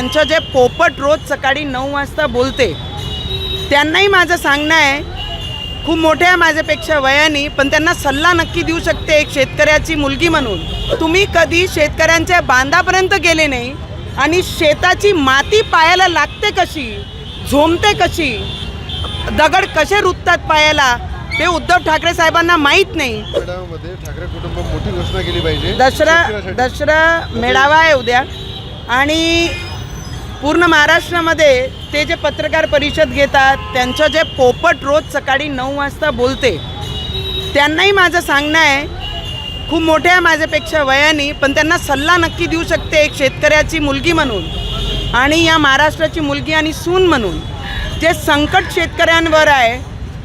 त्यांचं जे पोपट रोज सकाळी नऊ वाजता बोलते त्यांनाही माझं सांगणं आहे. खूप मोठ्या आहे माझ्यापेक्षा वयाने पण त्यांना सल्ला नक्की देऊ शकते एक शेतकऱ्याची मुलगी म्हणून. तुम्ही कधी शेतकऱ्यांच्या बांधापर्यंत गेले नाही आणि शेताची माती पायाला लागते कशी झोमते कशी दगड कसे रुततात पायाला ते उद्धव ठाकरे साहेबांना माहीत नाही. मेळाव्यामध्ये ठाकरे कुटुंब मोठी घोषणा केली पाहिजे. दसरा. दसरा मेळावा आहे उद्या. आणि पूर्ण महाराष्ट्रामध्ये ते जे पत्रकार परिषद घेतात त्यांचं जे पोपट रोज सकाळी नऊ वाजता बोलते त्यांनाही माझं सांगणं आहे. खूप मोठ्या आहे माझ्यापेक्षा वयाने पण त्यांना सल्ला नक्की देऊ शकते एक शेतकऱ्याची मुलगी म्हणून आणि या महाराष्ट्राची मुलगी आणि सून म्हणून. जे संकट शेतकऱ्यांवर आहे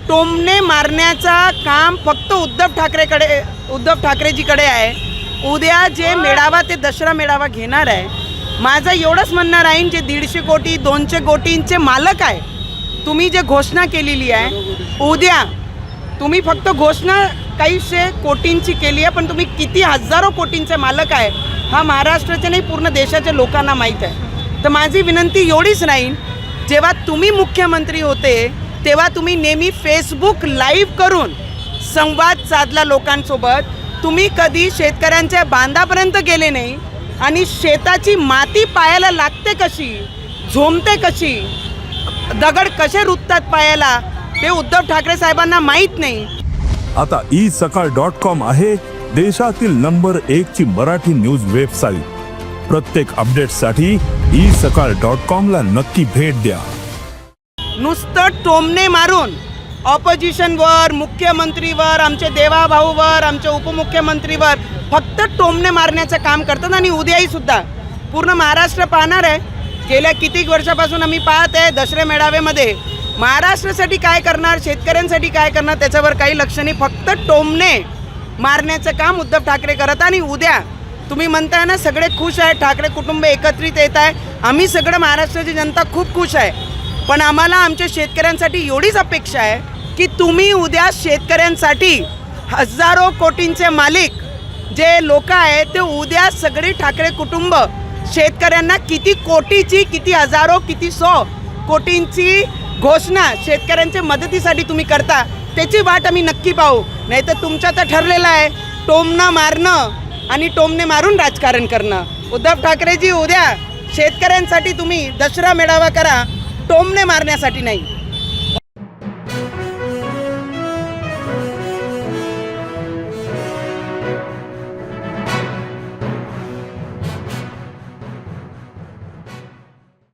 टोमणे मारण्याचा काम फक्त उद्धव ठाकरेकडे उद्धव ठाकरेजीकडे आहे. उद्या जे मेळावा ते दसरा मेळावा घेणार आहे माझं एवढंच म्हणणं राहीन जे दीडशे कोटी दोनशे कोटींचे मालक आहे तुम्ही जे घोषणा केलेली आहे उद्या तुम्ही फक्त घोषणा काहीशे कोटींची केली आहे पण तुम्ही किती हजारो कोटींचे मालक आहे हा महाराष्ट्राच्या नाही पूर्ण देशाच्या लोकांना माहीत आहे. तर माझी विनंती एवढीच राहील जेव्हा तुम्ही मुख्यमंत्री होते तेव्हा तुम्ही नेहमी फेसबुक लाईव्ह करून संवाद साधला लोकांसोबत. तुम्ही कधी शेतकऱ्यांच्या बांधापर्यंत गेले नाही आणि शेताची माती पायाला लागते कशी? झोमते कशी? दगड कसे रुततात पायाला? ते उद्धव ठाकरे साहेबांना माहीत नाही. आता ई सकाळ डॉट कॉम आहे देशातील नंबर एक ची मराठी न्यूज वेबसाईट. प्रत्येक अपडेटसाठी ई सकाळ डॉट कॉम ला नक्की भेट द्या. नुसतं टोमणे मारून. ऑपोजिशनवर मुख्यमंत्रीवर आमचे देवाभाऊवर आमच्या उपमुख्यमंत्रीवर फक्त टोमणे मारण्याचं काम करतात आणि उद्याही सुद्धा. पूर्ण महाराष्ट्र पाहणार आहे. गेल्या कितीक वर्षापासून आम्ही पाहत आहे दसरे मेळाव्यामध्ये. महाराष्ट्रासाठी काय करणार शेतकऱ्यांसाठी काय करणार त्याच्यावर काही लक्ष नाही. फक्त टोमणे मारण्याचं काम उद्धव ठाकरे करत आणि उद्या तुम्ही म्हणताय ना सगळे खुश आहे ठाकरे कुटुंब एकत्रित येत आहे. आम्ही सगळं महाराष्ट्राची जनता खूप खुश आहे. पण आम्हाला आमच्या शेतकऱ्यांसाठी एवढीच अपेक्षा आहे की तुम्ही उद्या शेतकऱ्यांसाठी हजारो कोटींचे मालिक जे लोक आहेत ते उद्या सगळी ठाकरे कुटुंब शेतकऱ्यांना किती कोटीची किती हजारो किती सो कोटींची घोषणा शेतकऱ्यांच्या मदतीसाठी तुम्ही करता त्याची वाट आम्ही नक्की पाहू. नाही तर तुमच्या तर ठरलेलं आहे टोमनं मारणं आणि टोमने मारून राजकारण करणं. उद्धव ठाकरेजी उद्या शेतकऱ्यांसाठी तुम्ही दसरा मेळावा करा टोमने मारण्यासाठी नाही.